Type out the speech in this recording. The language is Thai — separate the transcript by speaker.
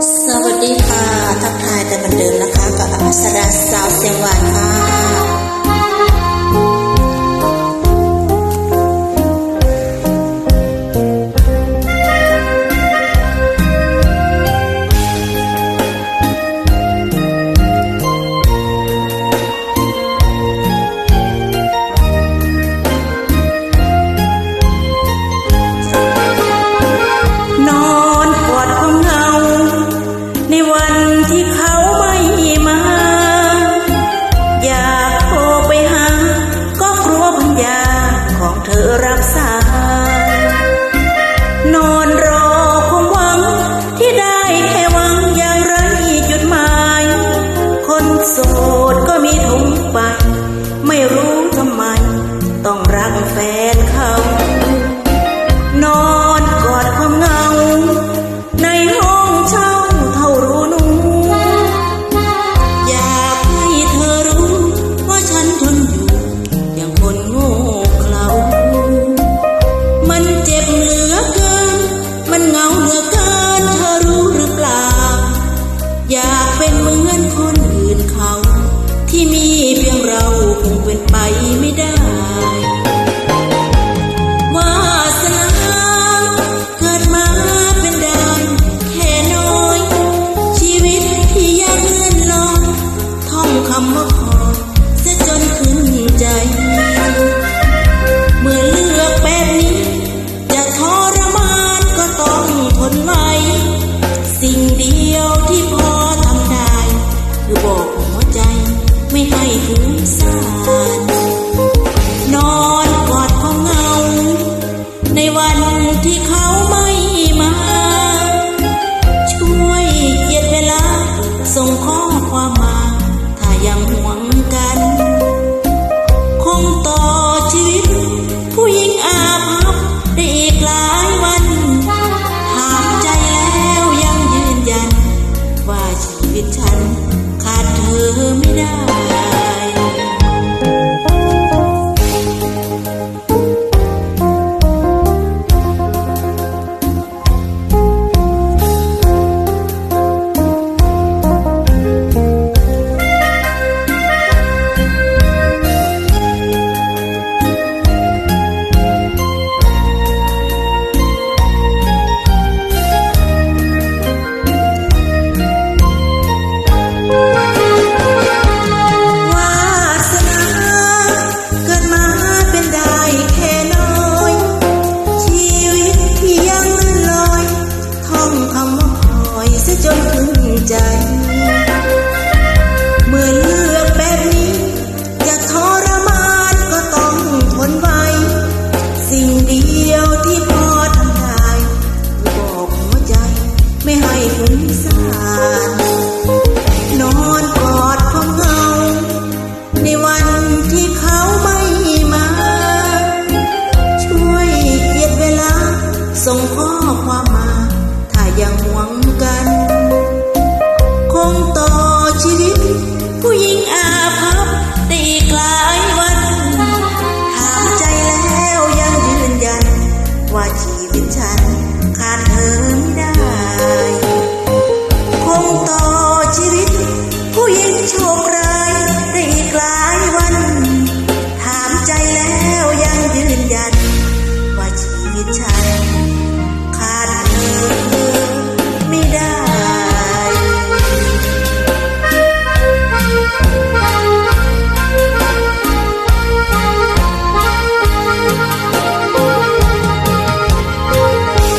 Speaker 1: สวัสดีค่ะ ทักทายแต่เหมือนเดิมนะคะ กับอภัศดาสาวเสียงหวาน ต้องรักแฟนเขา นอนกอดความเหงา ในห้องเช่าเท่ารู้หนูอยากให้เธอรู้ ว่าฉันทนอยู่อย่างคนโง่เขลามันเจ็บเหลือเกิน มันเหงาเหลือเกินเธอรู้หรือเปล่า อยากเป็นเหมือนคนอื่นเขาที่มี ที่พอทำได้ คือบอกหัวใจไม่ให้ฟุ้งซ่านน ใจ เมื่อเลือกแบบนี้จะทรมานก็ต้องทนไว้ สิ่งเดียวที่พอทำได้บอกหัวใจไม่ให้ฟุ้งซ่านนอนกอดความเงา ในวันที่เขาไม่มา ช่วยเกียดเวลาส่งข้อ chỉ bên ฉัน